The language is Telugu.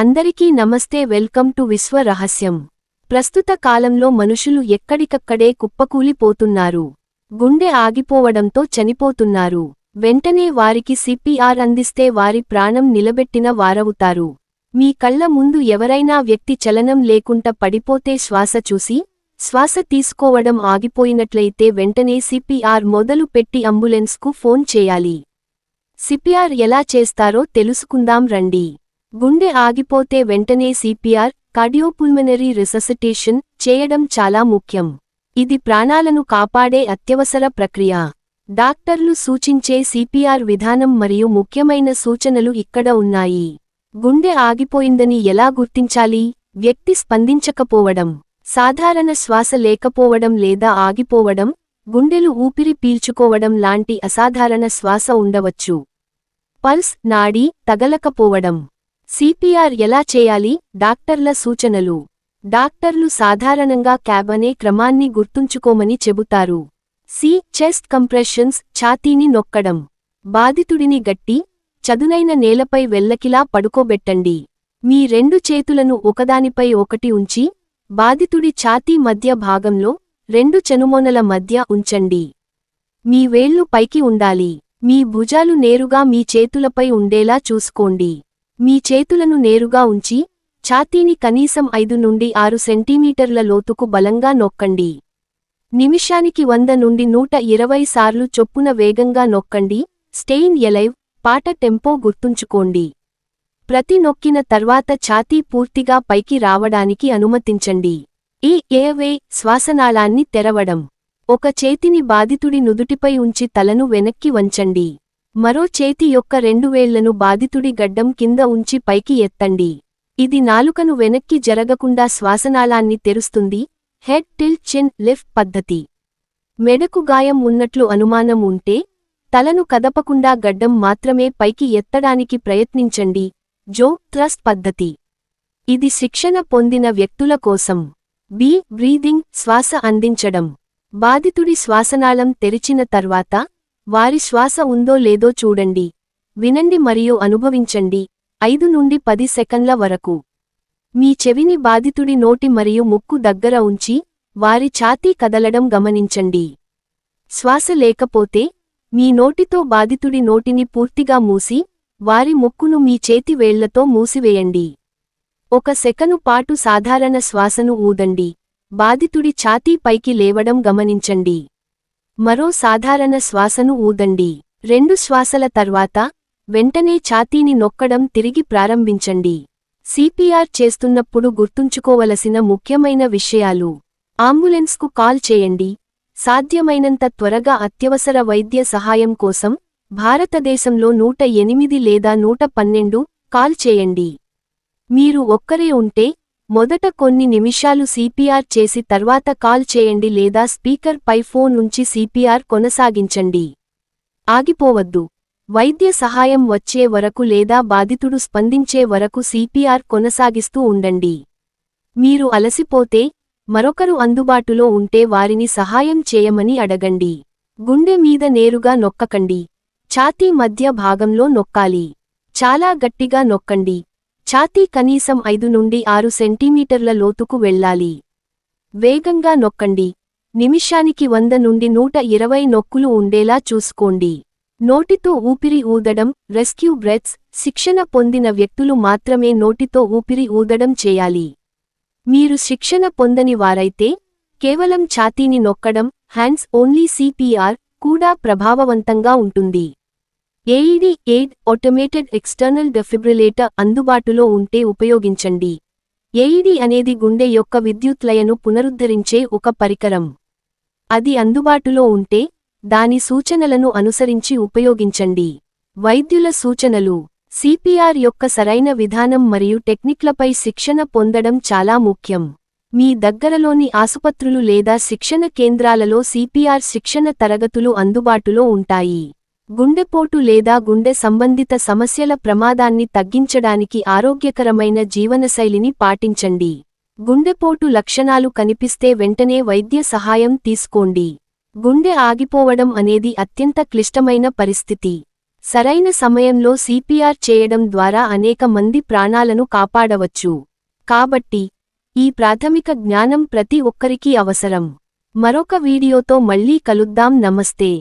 అందరికీ నమస్తే వెల్కమ్ టు విశ్వ రహస్యం. ప్రస్తుత కాలంలో మనుషులు ఎక్కడికక్కడే కుప్పకూలిపోతున్నారు. గుండె ఆగిపోవడంతో చనిపోతున్నారు. వెంటనే వారికి సిపిఆర్ అందిస్తే వారి ప్రాణం నిలబెట్టిన వారవుతారు. మీ కళ్ళ ముందు ఎవరైనా వ్యక్తి చలనం లేకుండా పడిపోతే శ్వాస చూసి శ్వాస తీసుకోవడం ఆగిపోయినట్లయితే వెంటనే సిపిఆర్ మొదలు పెట్టి అంబులెన్స్కు ఫోన్ చేయాలి. సిపిఆర్ ఎలా చేస్తారో తెలుసుకుందాం రండి. గుండె ఆగిపోతే వెంటనే సిపిఆర్ కార్డియోపుల్మనరీ రిససిటేషన్ చేయడం చాలా ముఖ్యం. ఇది ప్రాణాలను కాపాడే అత్యవసర ప్రక్రియ. డాక్టర్లు సూచించే సిపిఆర్ విధానం మరియు ముఖ్యమైన సూచనలు ఇక్కడ ఉన్నాయి. గుండె ఆగిపోయిందని ఎలా గుర్తించాలి? వ్యక్తి స్పందించకపోవడం. సాధారణ శ్వాస లేకపోవడం లేదా ఆగిపోవడం. గుండెలు ఊపిరి పీల్చుకోవడం లాంటి అసాధారణ శ్వాస ఉండవచ్చు. పల్స్ నాడీ తగలకపోవడం. సిపిఆర్ ఎలా చేయాలి? డాక్టర్ల సూచనలు. డాక్టర్లు సాధారణంగా క్యాబ్ అనే క్రమాన్ని గుర్తుంచుకోమని చెబుతారు. సి. చెస్ట్ కంప్రెషన్స్ ఛాతీని నొక్కడం. బాధితుడిని గట్టి చదునైన నేలపై వెల్లకిలా పడుకోబెట్టండి. మీ రెండు చేతులను ఒకదానిపై ఒకటి ఉంచి బాధితుడి ఛాతీ మధ్య భాగంలో రెండు చనుమోనల మధ్య ఉంచండి. మీ వేళ్ళు పైకి ఉండాలి. మీ భుజాలు నేరుగా మీ చేతులపై ఉండేలా చూసుకోండి. మీ చేతులను నేరుగా ఉంచి ఛాతీని కనీసం ఐదు నుండి ఆరు సెంటీమీటర్ల లోతుకు బలంగా నొక్కండి. నిమిషానికి వంద నుండి నూట ఇరవై సార్లు చొప్పున వేగంగా నొక్కండి. స్టెయిన్ ఎలైవ్ పాట టెంపో గుర్తుంచుకోండి. ప్రతి నొక్కిన తర్వాత ఛాతీ పూర్తిగా పైకి రావడానికి అనుమతించండి. ఈ ఏవే శ్వాసనాళాన్ని తెరవడం. ఒక చేతిని బాధితుడి నుదుటిపై ఉంచి తలను వెనక్కి వంచండి. మరో చేతి యొక్క రెండు వేళ్ళను బాధితుడి గడ్డం కింద ఉంచి పైకి ఎత్తండి. ఇది నాలుకను వెనక్కి జరగకుండా శ్వాసనాళాన్ని తెరుస్తుంది. హెడ్ టిల్ చిన్ లిఫ్ట్ పద్ధతి. మెడకు గాయం ఉన్నట్లు అనుమానం ఉంటే తలను కదపకుండా గడ్డం మాత్రమే పైకి ఎత్తడానికి ప్రయత్నించండి. జో థ్రస్ట్ పద్ధతి. ఇది శిక్షణ పొందిన వ్యక్తుల కోసం. బి బ్రీదింగ్ శ్వాస అందించడం. బాధితుడి శ్వాసనాళం తెరిచిన తర్వాత వారి శ్వాస ఉందో లేదో చూడండి. వినండి మరియు అనుభవించండి. ఐదు నుండి పది సెకన్ల వరకు. మీ చెవిని బాధితుడి నోటి మరియు ముక్కు దగ్గర ఉంచి వారి ఛాతీ కదలడం గమనించండి. శ్వాస లేకపోతే మీ నోటితో బాధితుడి నోటిని పూర్తిగా మూసి వారి ముక్కును మీ చేతి వేళ్ళతో మూసివేయండి. ఒక సెకను పాటు సాధారణ శ్వాసను ఊదండి. బాధితుడి ఛాతీ పైకి లేవడం గమనించండి. మరో సాధారణ శ్వాసను ఊదండి. రెండు శ్వాసల తర్వాత వెంటనే ఛాతీని నొక్కడం తిరిగి ప్రారంభించండి. సిపిఆర్ చేస్తున్నప్పుడు గుర్తుంచుకోవలసిన ముఖ్యమైన విషయాలు. ఆంబులెన్స్కు కాల్ చేయండి. సాధ్యమైనంత త్వరగా అత్యవసర వైద్య సహాయం కోసం భారతదేశంలో నూట ఎనిమిది లేదా నూట పన్నెండు కాల్ చేయండి. మీరు ఒక్కరే ఉంటే మొదట కొన్ని నిమిషాలు సిపిఆర్ చేసి తర్వాత కాల్ చేయండి లేదా స్పీకర్ పై ఫోన్ ఉంచి సిపిఆర్ కొనసాగించండి. ఆగిపోవద్దు. వైద్య సహాయం వచ్చే వరకు లేదా బాధితుడు స్పందించే వరకు సిపిఆర్ కొనసాగిస్తూ ఉండండి. మీరు అలసిపోతే మరొకరు అందుబాటులో ఉంటే వారిని సహాయం చేయమని అడగండి. గుండె మీద నేరుగా నొక్కకండి. ఛాతీ మధ్య భాగంలో నొక్కాలి. చాలా గట్టిగా నొక్కండి. ఛాతీ కనీసం ఐదు నుండి ఆరు సెంటీమీటర్ల లోతుకు వెళ్ళాలి. వేగంగా నొక్కండి. నిమిషానికి వంద నుండి నూట ఇరవై నొక్కులు ఉండేలా చూసుకోండి. నోటితో ఊపిరి ఊదడం రెస్క్యూ బ్రెత్స్ శిక్షణ పొందిన వ్యక్తులు మాత్రమే నోటితో ఊపిరి ఊదడం చేయాలి. మీరు శిక్షణ పొందని వారైతే కేవలం ఛాతీని నొక్కడం హ్యాండ్స్ ఓన్లీ సిపిఆర్ కూడా ప్రభావవంతంగా ఉంటుంది. AED aid automated external defibrillator అందుబాటులో ఉంటే ఉపయోగించండి. ఏఈడి అనేది గుండె యొక్క విద్యుత్లయను పునరుద్ధరించే ఒక పరికరం. అది అందుబాటులో ఉంటే దాని సూచనలను అనుసరించి ఉపయోగించండి. వైద్యుల సూచనలు సిపిఆర్ యొక్క సరైన విధానం మరియు టెక్నిక్లపై శిక్షణ పొందడం చాలా ముఖ్యం. మీ దగ్గరలోని ఆసుపత్రులు లేదా శిక్షణ కేంద్రాలలో సిపిఆర్ శిక్షణ తరగతులు అందుబాటులో ఉంటాయి. గుండెపోటు లేదా గుండె సంబంధిత సమస్యల ప్రమాదాన్ని తగ్గించడానికి ఆరోగ్యకరమైన జీవనశైలిని పాటించండి. గుండెపోటు లక్షణాలు కనిపిస్తే వెంటనే వైద్య సహాయం తీసుకోండి. గుండె ఆగిపోవడం అనేది అత్యంత క్లిష్టమైన పరిస్థితి. సరైన సమయంలో సిపిఆర్ చేయడం ద్వారా అనేక మంది ప్రాణాలను కాపాడవచ్చు. కాబట్టి ఈ ప్రాథమిక జ్ఞానం ప్రతి ఒక్కరికీ అవసరం. మరొక వీడియోతో మళ్ళీ కలుద్దాం. నమస్తే.